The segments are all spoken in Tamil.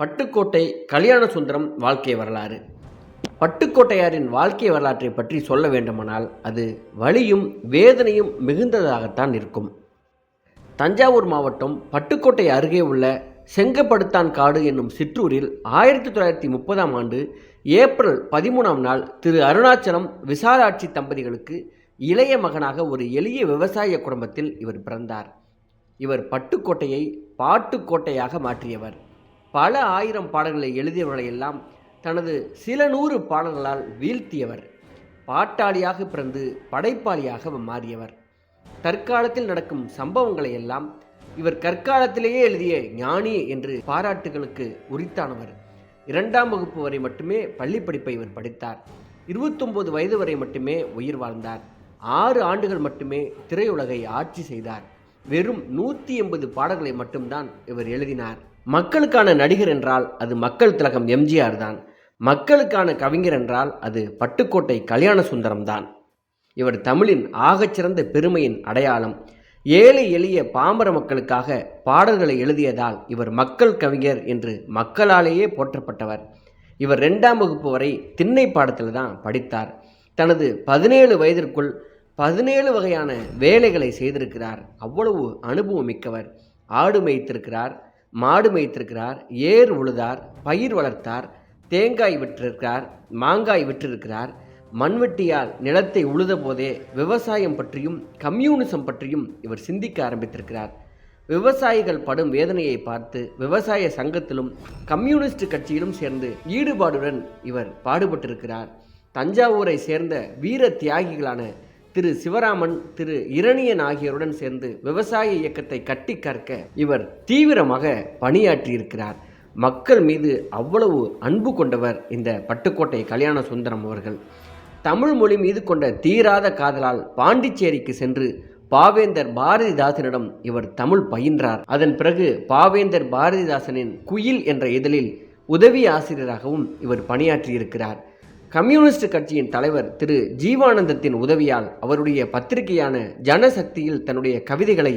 பட்டுக்கோட்டை கல்யாண சுந்தரம் வாழ்க்கை வரலாறு. பட்டுக்கோட்டையாரின் வாழ்க்கை வரலாற்றை பற்றி சொல்ல வேண்டுமானால் அது வலியும் வேதனையும் மிகுந்ததாகத்தான் இருக்கும். தஞ்சாவூர் மாவட்டம் பட்டுக்கோட்டை அருகே உள்ள செங்கப்படுத்தான் காடு என்னும் சிற்றூரில் ஆயிரத்தி தொள்ளாயிரத்தி முப்பதாம் ஆண்டு ஏப்ரல் பதிமூணாம் நாள் திரு அருணாச்சலம் விசாலாட்சி தம்பதிகளுக்கு இளைய மகனாக ஒரு எளிய விவசாய குடும்பத்தில் இவர் பிறந்தார். இவர் பட்டுக்கோட்டையை பாட்டுக்கோட்டையாக மாற்றியவர். பல ஆயிரம் பாடல்களை எழுதியவர்களையெல்லாம் தனது சில நூறு பாடல்களால் வீழ்த்தியவர். பாட்டாளியாக பிறந்து படைப்பாளியாக மாறியவர். தற்காலத்தில் நடக்கும் சம்பவங்களை எல்லாம் இவர் கற்காலத்திலேயே எழுதிய ஞானி என்று பாராட்டுகளுக்கு உரித்தானவர். இரண்டாம் வகுப்பு வரை மட்டுமே பள்ளி படிப்பை இவர் படித்தார். இருபத்தொன்பது வயது வரை மட்டுமே உயிர் வாழ்ந்தார். ஆறு ஆண்டுகள் மட்டுமே திரையுலகை ஆட்சி செய்தார். வெறும் நூற்றி எண்பது பாடல்களை மட்டும்தான் இவர் எழுதினார். மக்களுக்கான நடிகர் என்றால் அது மக்கள் திலகம் எம்ஜிஆர் தான். மக்களுக்கான கவிஞர் என்றால் அது பட்டுக்கோட்டை கல்யாண சுந்தரம் தான். இவர் தமிழின் ஆகச்சிறந்த பெருமையின் அடையாளம். ஏழை எளிய பாமர மக்களுக்காக பாடல்களை எழுதியதால் இவர் மக்கள் கவிஞர் என்று மக்களாலேயே போற்றப்பட்டவர். இவர் ரெண்டாம் வகுப்பு வரை திண்ணை பாடத்தில் தான் படித்தார். தனது பதினேழு வயதிற்குள் பதினேழு வகையான வேலைகளை செய்திருக்கிறார். அவ்வளவு அனுபவம் மிக்கவர். ஆடு மேய்த்திருக்கிறார் மாடு மேய்த்திருக்கிறார் ஏர் உழுதார் பயிர் வளர்த்தார் தேங்காய் விற்றிருக்கிறார் மாங்காய் விற்றிருக்கிறார். மண்வெட்டியால் நிலத்தை உழுத போதே விவசாயம் பற்றியும் கம்யூனிசம் பற்றியும் இவர் சிந்திக்க ஆரம்பித்திருக்கிறார். விவசாயிகள் படும் வேதனையை பார்த்து விவசாய சங்கத்திலும் கம்யூனிஸ்ட் கட்சியிலும் சேர்ந்து ஈடுபாடுடன் இவர் பாடுபட்டிருக்கிறார். தஞ்சாவூரை சேர்ந்த வீர தியாகிகளான திரு சிவராமன் திரு இரணியன் ஆகியோருடன் சேர்ந்து விவசாய இயக்கத்தை கட்டி கற்க இவர் தீவிரமாக பணியாற்றியிருக்கிறார். மக்கள் மீது அவ்வளவு அன்பு கொண்டவர் இந்த பட்டுக்கோட்டை கல்யாண சுந்தரம் அவர்கள். தமிழ் மொழி மீது கொண்ட தீராத காதலால் பாண்டிச்சேரிக்கு சென்று பாவேந்தர் பாரதிதாசனிடம் இவர் தமிழ் பயின்றார். அதன் பிறகு பாவேந்தர் பாரதிதாசனின் குயில் என்ற இதழில் உதவி ஆசிரியராகவும் இவர் பணியாற்றியிருக்கிறார். கம்யூனிஸ்ட் கட்சியின் தலைவர் திரு ஜீவானந்தத்தின் உதவியால் அவருடைய பத்திரிகையான ஜனசக்தியில் தன்னுடைய கவிதைகளை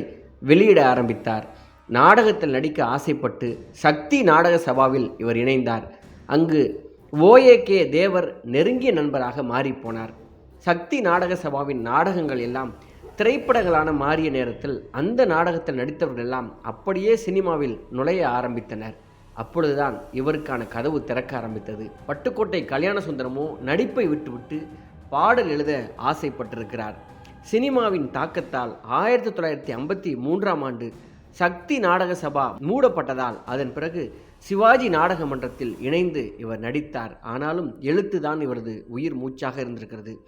வெளியிட ஆரம்பித்தார். நாடகத்தில் நடிக்க ஆசைப்பட்டு சக்தி நாடக சபாவில் இவர் இணைந்தார். அங்கு ஓஏகே தேவர் நெருங்கிய நண்பராக மாறிப்போனார் சக்தி நாடக சபாவின் நாடகங்கள் எல்லாம் திரைப்படங்களான மாறிய நேரத்தில் அந்த நாடகத்தில் நடித்தவர்கள் எல்லாம் அப்படியே சினிமாவில் நுழைய ஆரம்பித்தனர். அப்பொழுதுதான் இவருக்கான கதவு திறக்க ஆரம்பித்தது. பட்டுக்கோட்டை கல்யாண சுந்தரமோ நடிப்பை விட்டுவிட்டு பாடல் எழுத ஆசைப்பட்டிருக்கிறார். சினிமாவின் தாக்கத்தால் ஆயிரத்தி தொள்ளாயிரத்தி ஐம்பத்தி மூன்றாம் ஆண்டு சக்தி நாடக சபா மூடப்பட்டதால் அதன் பிறகு சிவாஜி நாடக மன்றத்தில் இணைந்து இவர் நடித்தார். ஆனாலும் எழுத்துதான் இவரது உயிர் மூச்சாக இருந்திருக்கிறது.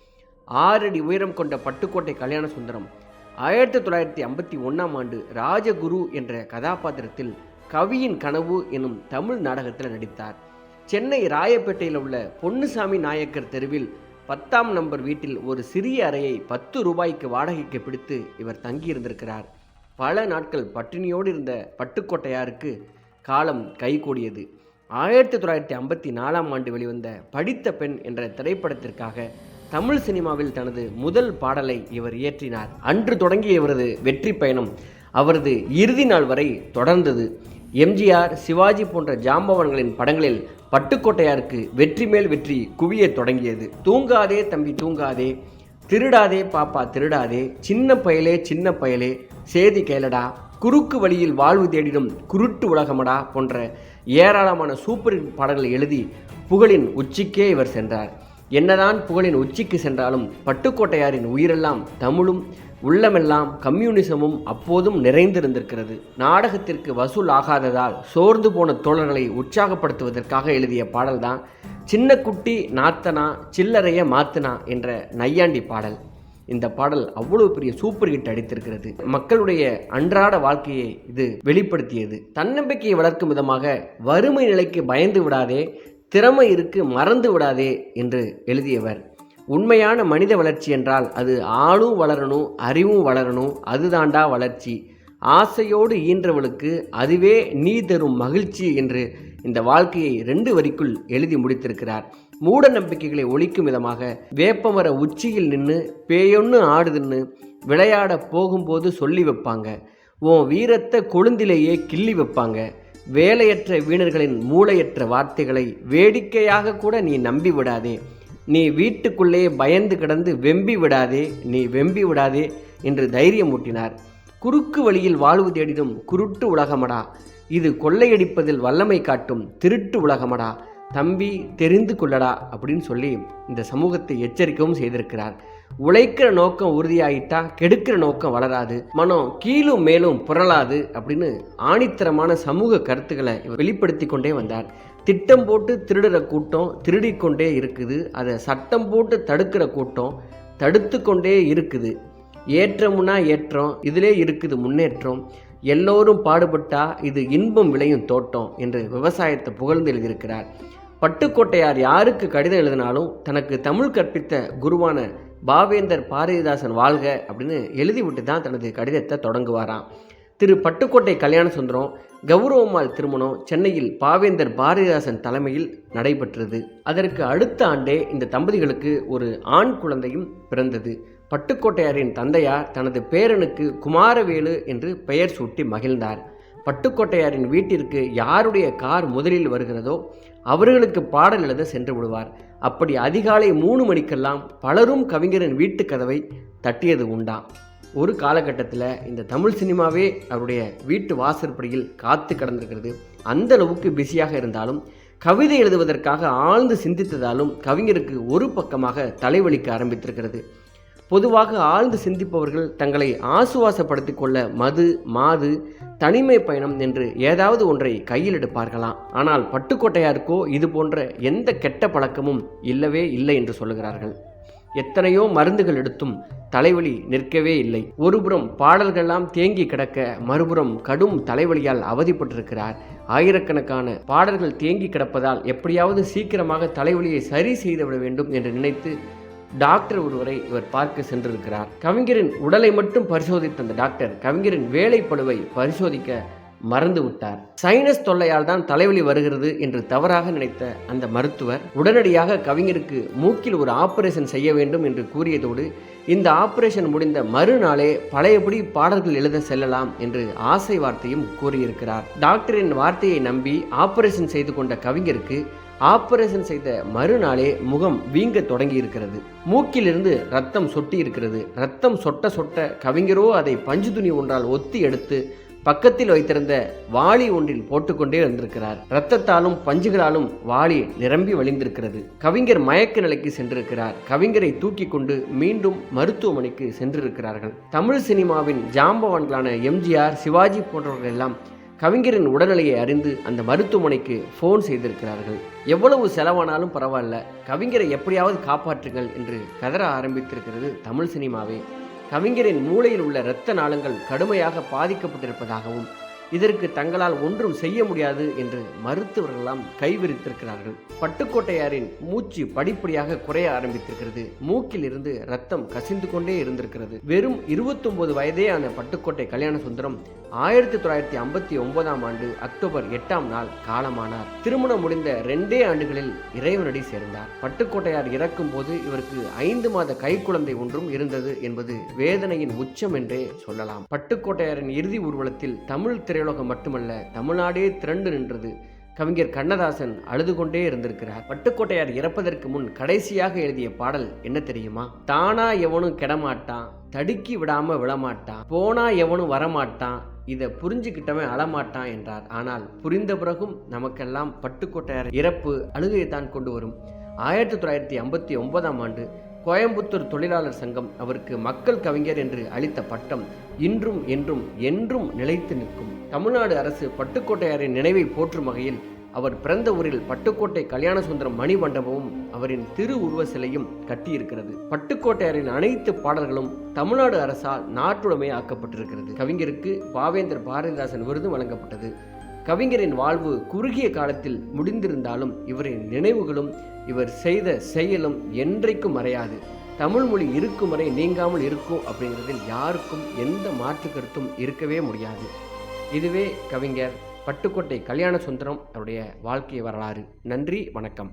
ஆறடி உயரம் கொண்ட பட்டுக்கோட்டை கல்யாண சுந்தரம் ஆயிரத்தி தொள்ளாயிரத்தி ஐம்பத்தி ஒன்றாம் ஆண்டு ராஜகுரு என்ற கதாபாத்திரத்தில் கவியின் கனவு எனும் தமிழ் நாடகத்தில் நடித்தார். சென்னை ராயப்பேட்டையில் உள்ள பொன்னுசாமி நாயக்கர் தெருவில் பத்தாம் நம்பர் வீட்டில் ஒரு சிறிய அறையை பத்து ரூபாய்க்கு வாடகைக்கு பிடித்து இவர் தங்கியிருந்திருக்கிறார். பல நாட்கள் பட்டினியோடு இருந்த பட்டுக்கோட்டையாருக்கு காலம் கைகூடியது. ஆயிரத்தி தொள்ளாயிரத்தி ஐம்பத்தி நாலாம் ஆண்டு வெளிவந்த படித்த பெண் என்ற திரைப்படத்திற்காக தமிழ் சினிமாவில் தனது முதல் பாடலை இவர் இயற்றினார். அன்று தொடங்கிய இவரது வெற்றி பயணம் அவரது இறுதி நாள் வரை தொடர்ந்தது. எம்ஜிஆர் சிவாஜி போன்ற ஜாம்பவன்களின் படங்களில் பட்டுக்கோட்டையாருக்கு வெற்றி மேல் வெற்றி குவியத் தொடங்கியது. தூங்காதே தம்பி தூங்காதே. திருடாதே பாப்பா திருடாதே. சின்ன பயலே சின்ன பயலே. சேதி கேளடா. குறுக்கு வழியில் வாழ்வு தேடிடும் குருட்டு உலகமடா போன்ற ஏராளமான சூப்பர் ஹிட் பாடல்களை எழுதி புகழின் உச்சிக்கே இவர் சென்றார். என்னதான் புகழின் உச்சிக்கு சென்றாலும் பட்டுக்கோட்டையாரின் உயிரெல்லாம் தமிழும் உள்ளமெல்லாம் கம்யூனிசமும் அப்போதும் நிறைந்திருந்திருக்கிறது. நாடகத்திற்கு வசூல் ஆகாததால் சோர்ந்து போன தோழர்களை உற்சாகப்படுத்துவதற்காக எழுதிய பாடல்தான் சின்ன குட்டி நாத்தனா சில்லறைய மாத்தனா என்ற நையாண்டி பாடல். இந்த பாடல் அவ்வளவு பெரிய சூப்பர் ஹிட் அடித்திருக்கிறது. மக்களுடைய அன்றாட வாழ்க்கையை இது வெளிப்படுத்தியது. தன்னம்பிக்கையை வளர்க்கும் விதமாக வறுமை நிலைக்கு பயந்து விடாதே திறமை இருக்கு மறந்து விடாதே என்று எழுதியவர் உண்மையான மனித வளர்ச்சி என்றால் அது ஆளும் வளரணும் அறிவும் வளரணும் அதுதாண்டா வளர்ச்சி. ஆசையோடு ஈன்றவளுக்கு அதுவே நீ தரும் மகிழ்ச்சி என்று இந்த வாழ்க்கையை ரெண்டு வரிக்குள் எழுதி முடித்திருக்கிறார். மூட நம்பிக்கைகளை ஒழிக்கும் விதமாக வேப்பமர உச்சியில் நின்று பேயொன்னு ஆடுதுன்னு விளையாட போகும்போது சொல்லி வைப்பாங்க. உன் வீரத்தை கொழுந்திலேயே கிள்ளி வைப்பாங்க. வேலையற்ற வீணர்களின் மூளையற்ற வார்த்தைகளை வேடிக்கையாக கூட நீ நம்பி விடாதே. நீ வீட்டுக்குள்ளே பயந்து கிடந்து வெம்பி விடாதே நீ வெம்பி விடாதே என்று தைரியம் ஊட்டினார். குறுக்கு வழியில் வாழ்வு தேடிடும் குருட்டு உலகமடா. இது கொள்ளையடிப்பதில் வல்லமை காட்டும் திருட்டு உலகமடா. தம்பி தெரிந்து கொள்ளடா அப்படின்னு சொல்லி இந்த சமூகத்தை எச்சரிக்கவும் செய்திருக்கிறார். உழைக்கிற நோக்கம் உறுதியாயிட்டா கெடுக்கிற நோக்கம் வளராது மனம் கீழும் மேலும் புரளாது அப்படின்னு ஆணித்தரமான சமூக கருத்துக்களை வெளிப்படுத்தி கொண்டே வந்தார். திட்டம் போட்டு திருடுற கூட்டம் திருடிக்கொண்டே இருக்குது. அதை சட்டம் போட்டு தடுக்கிற கூட்டம் தடுத்து கொண்டே இருக்குது. ஏற்றமுன்னா ஏற்றம் இதிலே இருக்குது முன்னேற்றம். எல்லோரும் பாடுபட்டா இது இன்பம் விளையும் தோட்டம் என்று விவசாயத்தை புகழ்ந்து எழுதியிருக்கிறார். பட்டுக்கோட்டையார் யாருக்கு கடிதம் எழுதினாலும் தனக்கு தமிழ் கற்பித்த குருவான பாவேந்தர் பாரதிதாசன் வாழ்க அப்படின்னு எழுதிவிட்டு தான் தனது கடிதத்தை தொடங்குவாராம். திரு பட்டுக்கோட்டை கல்யாண சுந்தரம் கௌரவம்மாள் திருமணம் சென்னையில் பாவேந்தர் பாரதிதாசன் தலைமையில் நடைபெற்றது. அதற்கு அடுத்த ஆண்டே இந்த தம்பதிகளுக்கு ஒரு ஆண் குழந்தையும் பிறந்தது. பட்டுக்கோட்டையாரின் தந்தையார் தனது பேரனுக்கு குமாரவேலு என்று பெயர் சூட்டி மகிழ்ந்தார். பட்டுக்கோட்டையாரின் வீட்டிற்கு யாருடைய கார் முதலில் வருகிறதோ அவர்களுக்கு பாடல் எழுத சென்று விடுவார். அப்படி அதிகாலை மூணு மணிக்கெல்லாம் பலரும் கவிஞரின் வீட்டு கதவை தட்டியது உண்டாம் ஒரு காலகட்டத்தில் இந்த தமிழ் சினிமாவே அவருடைய வீட்டு வாசற்படியில் காத்து கடந்திருக்கிறது. அந்த அளவுக்கு பிஸியாக இருந்தாலும் கவிதை எழுதுவதற்காக ஆழ்ந்து சிந்தித்ததாலும் கவிஞருக்கு ஒரு பக்கமாக தலைவலிக்க ஆரம்பித்திருக்கிறது. பொதுவாக ஆழ்ந்து சிந்திப்பவர்கள் தங்களை ஆசுவாசப்படுத்திக் கொள்ள மது மாது தனிமை பயணம் என்று ஏதாவது ஒன்றை கையில் எடுப்பார்களாம். ஆனால் பட்டுக்கோட்டையாருக்கோ இது போன்ற எந்த கெட்ட பழக்கமும் இல்லவே இல்லை என்று சொல்லுகிறார்கள். எத்தனையோ மருந்துகள் எடுத்தும் தலைவலி நிற்கவே இல்லை. ஒருபுறம் பாடல்கள்லாம் தேங்கி கிடக்க மறுபுறம் கடும் தலைவலியால் அவதிப்பட்டிருக்கிறார். ஆயிரக்கணக்கான பாடல்கள் தேங்கி கிடப்பதால் எப்படியாவது சீக்கிரமாக தலைவலியை சரி செய்துவிட வேண்டும் என்று நினைத்து டாக்டர் ஒருவரை இவர் பார்க்க சென்றிருக்கிறார். கவிஞரின் உடலை மட்டும் பரிசோதித்த அந்த டாக்டர் கவிஞரின் வேலைப்படுவை பரிசோதிக்க மறந்து விட்டார். சைனஸ் தொல்லையால் தான் தலைவலி வருகிறது என்று தவறாக நினைத்த அந்த மருத்துவர் உடனடியாக கவிஞருக்கு மூக்கில் ஒரு ஆபரேஷன் செய்ய வேண்டும் என்று கூறியதோடு இந்த ஆபரேஷன் முடிந்த மறுநாளே பழையபடி பாடல்கள் எழுத செல்லலாம் என்று ஆசை வார்த்தையும் கூறியிருக்கிறார். டாக்டரின் வார்த்தையை நம்பி ஆபரேஷன் செய்து கொண்ட கவிஞருக்கு ஆபரேஷன் செய்த மறுநாளே முகம் வீங்க தொடங்கி இருக்கிறது மூக்கிலிருந்து ரத்தம் சொட்டி இருக்கிறது ரத்தம் சொட்ட சொட்ட கவிஞரோ அதை பஞ்சு துணி ஒன்றால் ஒத்தி எடுத்து பக்கத்தில் வைத்திருந்த வாளி ஒன்றில் போட்டுக்கொண்டே இருந்திருக்கிறார். ரத்தத்தாலும் பஞ்சுகளாலும் வாளி நிரம்பி வழிந்திருக்கிறது. கவிஞர் மயக்க நிலைக்கு சென்றிருக்கிறார். கவிஞரை தூக்கி கொண்டு மீண்டும் மருத்துவமனைக்கு சென்றிருக்கிறார்கள். தமிழ் சினிமாவின் ஜாம்பவான்களான எம்ஜிஆர் சிவாஜி போன்றவர்கள் எல்லாம் கவிஞரின் உடல்நிலையை அறிந்து அந்த மருத்துவமனைக்கு ஃபோன் செய்திருக்கிறார்கள். எவ்வளவு செலவானாலும் பரவாயில்ல. கவிஞரை எப்படியாவது காப்பாற்றுங்கள் என்று கதற ஆரம்பித்திருக்கிறது தமிழ் சினிமாவே. கவிஞரின் மூளையில் உள்ள இரத்த நாளங்கள் கடுமையாக பாதிக்கப்பட்டிருப்பதாகவும் இதற்கு தங்களால் ஒன்றும் செய்ய முடியாது என்று மருத்துவர்களெல்லாம் கைவிரித்திருக்கிறார்கள். பட்டுக்கோட்டையாரின் மூச்சு படிப்படியாக குறைய ஆரம்பித்திருக்கிறது. மூக்கில் இருந்து ரத்தம் கசிந்து கொண்டே இருந்திருக்கிறது. வெறும் இருபத்தொன்பது வயதே பட்டுக்கோட்டை கல்யாண சுந்தரம் ஆயிரத்தி தொள்ளாயிரத்தி ஐம்பத்தி ஒன்பதாம் ஆண்டு அக்டோபர் எட்டாம் நாள் காலமானார். திருமணம் முடிந்த ரெண்டே ஆண்டுகளில் இறைவனடி சேர்ந்தார். பட்டுக்கோட்டையார் இறக்கும் போது இவருக்கு ஐந்து மாத கைக்குழந்தை ஒன்றும் இருந்தது என்பது வேதனையின் உச்சம் என்றே சொல்லலாம். பட்டுக்கோட்டையாரின் இறுதி ஊர்வலத்தில் தமிழ் திரை திரையுலகம் மட்டுமல்ல தமிழ்நாடே திரண்டு நின்றது. கவிஞர் கண்ணதாசன் அழுது கொண்டே இருந்திருக்கிறார். பட்டுக்கோட்டையார் இறப்பதற்கு முன் கடைசியாக எழுதிய பாடல் என்ன தெரியுமா? தானா எவனும் கெடமாட்டான் தடுக்கி விடாம விழமாட்டான் போனா எவனும் வரமாட்டான் இதை புரிஞ்சுக்கிட்டவன் அழமாட்டான் என்றார். ஆனால் புரிந்த பிறகும் நமக்கெல்லாம் பட்டுக்கோட்டையார் இறப்பு அழுகையை தான் கொண்டு வரும். ஆயிரத்தி தொள்ளாயிரத்தி ஐம்பத்தி ஒன்பதாம் ஆண்டு கோயம்புத்தூர் தொழிலாளர் சங்கம் அவருக்கு மக்கள் கவிஞர் என்று அளித்த பட்டம் இன்றும் என்றும் என்றும் நிலைத்து நிற்கும். தமிழ்நாடு அரசு பட்டுக்கோட்டையாரின் நினைவை போற்றும் வகையில் அவர் பிறந்த ஊரில் பட்டுக்கோட்டை கல்யாண சுந்தரம் மணி மண்டபமும் அவரின் திரு உருவ சிலையும் கட்டியிருக்கிறது. பட்டுக்கோட்டையாரின் அனைத்து பாடல்களும் தமிழ்நாடு அரசால் நாட்டுடைமை ஆக்கப்பட்டிருக்கிறது. கவிஞருக்கு பாவேந்தர் பாரதிதாசன் விருது வழங்கப்பட்டது. கவிஞரின் வாழ்வு குறுகிய காலத்தில் முடிந்திருந்தாலும் இவரின் நினைவுகளும் இவர் செய்த செயலும் என்றைக்கும் மறையாது. தமிழ் மொழி இருக்கும் வரை நீங்காமல் இருக்கும் அப்படிங்கிறதில் யாருக்கும் எந்த மாற்று கருத்தும் இருக்கவே முடியாது. இதுவே கவிஞர் பட்டுக்கோட்டை கல்யாண சுந்தரம் அவருடைய வாழ்க்கை வரலாறு. நன்றி வணக்கம்.